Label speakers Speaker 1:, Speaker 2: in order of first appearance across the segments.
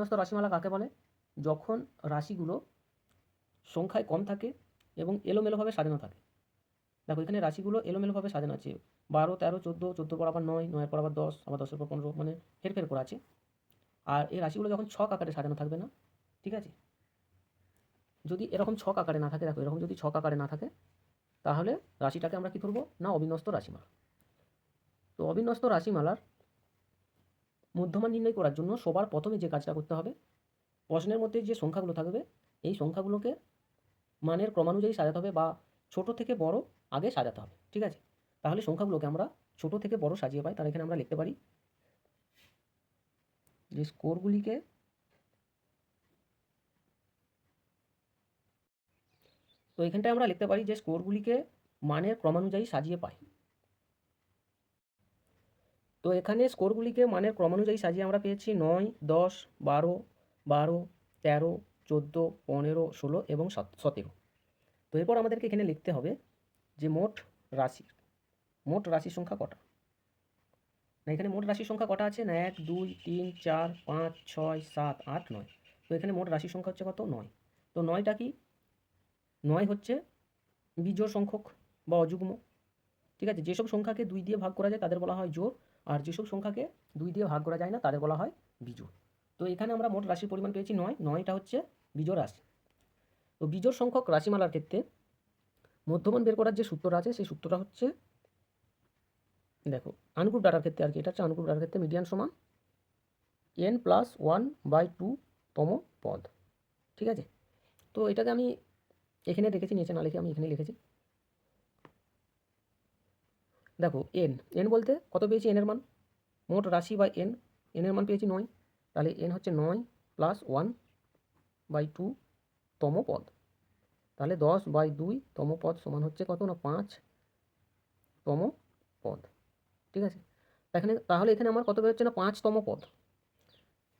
Speaker 1: বিন্যস্ত রাশিমালা কাকে বলে যখন রাশিগুলো সংখ্যায় কম থাকে এবং এলোমেলোভাবে সাজানো থাকে দেখো এখানে রাশিগুলো এলোমেলোভাবে সাজানো আছে বারো তেরো চোদ্দো চোদ্দো পর আবার নয় নয়ের পর আবার দশ আবার দশের পর পনেরো মানে হেরফের করা আছে আর এই রাশিগুলো যখন ছক আকারে সাজানো থাকবে না ঠিক আছে যদি এরকম ছক আকারে না থাকে দেখো এরকম যদি ছক আকারে না থাকে তাহলে রাশিটাকে আমরা কী করবো না অবিন্যস্ত রাশিমালা তো অবিন্যস্ত রাশিমালার মধ্যমান নির্ণয় করার জন্য সবার প্রথমে যে কাজটা করতে হবে প্রশ্নের মধ্যে যে সংখ্যাগুলো থাকবে এই সংখ্যাগুলোকে মানের ক্রমানুযায়ী সাজাতে হবে বা ছোট থেকে বড় আগে সাজাতে হবে ঠিক আছে তাহলে সংখ্যাগুলোকে আমরা ছোট থেকে বড় সাজিয়ে পাই তার এখানে আমরা লিখতে পারি যে স্কোরগুলিকে তো এখানটায় আমরা লিখতে পারি যে স্কোরগুলিকে মানের ক্রমানুযায়ী সাজিয়ে পাই তো এখানে স্কোরগুলিকে মানের ক্রমানুযায়ী সাজিয়ে আমরা পেয়েছি নয় দশ বারো বারো তেরো চোদ্দো পনেরো ষোলো এবং সতেরো তো এরপর আমাদেরকে এখানে লিখতে হবে যে মোট রাশি মোট রাশির সংখ্যা কটা না এখানে মোট রাশির সংখ্যা কটা আছে না এক দুই তিন চার পাঁচ ছয় সাত আট নয় তো এখানে মোট রাশির সংখ্যা হচ্ছে কত নয় তো নয়টা কি নয় হচ্ছে বীজোড় সংখ্যক বা অযুগ্ম ঠিক আছে যেসব সংখ্যাকে দুই দিয়ে ভাগ করা যায় তাদের বলা হয় জোড় আর যেসব সংখ্যাকে দুই দিয়ে ভাগ করা যায় না তাদের বলা হয় বিজোড় তো এখানে আমরা মোট রাশির পরিমাণ পেয়েছি নয় নয়টা হচ্ছে বিজোড় রাশি তো বিজোড় সংখ্যক রাশিমালার ক্ষেত্রে মধ্যমান বের করার যে সূত্রটা আছে সেই সূত্রটা হচ্ছে দেখো আনগ্রুপ ডাটার ক্ষেত্রে আর কি এটা হচ্ছে আনগ্রুপ ডাটার ক্ষেত্রে মিডিয়ান সমান N plus one by two তম পদ ঠিক আছে তো এটাকে আমি এখানে দেখেছি নিচে না লিখে আমি এখানে লিখেছি দেখো এন এন বলতে কত পেয়েছি এনের মান মোট রাশি বাই এন এনের মান পেয়েছি নয় তাহলে এন হচ্ছে নয় প্লাস ওয়ান বাই টু তম পদ তাহলে দশ বাই দুই তম পদ সমান হচ্ছে কত না পাঁচ তম পদ ঠিক আছে এখানে তাহলে এখানে আমার কত বেরোচ্ছে না পাঁচতম পদ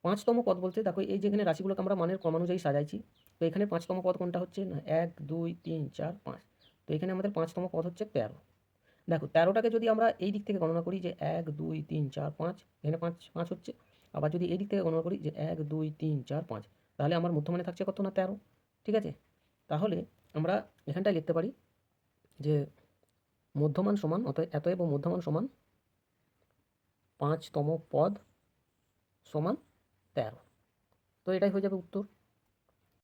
Speaker 1: পাঁচতম পদ বলতে দেখো এই যেখানে রাশিগুলোকে আমরা মানের ক্রমানুযায়ী সাজাইছি তো এখানে পাঁচতম পদ কোনটা হচ্ছে না এক দুই তিন চার পাঁচ তো এখানে আমাদের পাঁচতম পদ হচ্ছে তেরো দেখো তেরোটাকে যদি আমরা এই দিক থেকে গণনা করি যে এক দুই তিন চার পাঁচ এখানে পাঁচ পাঁচ হচ্ছে আবার যদি এই দিক থেকে গণনা করি যে এক দুই তিন চার পাঁচ তাহলে আমার মধ্যমানে থাকছে কত না তেরো ঠিক আছে তাহলে আমরা এখানটায় লিখতে পারি যে মধ্যমান সমান অত এবং মধ্যমান সমান পাঁচতম পদ সমান তেরো তো এটাই হয়ে যাবে উত্তর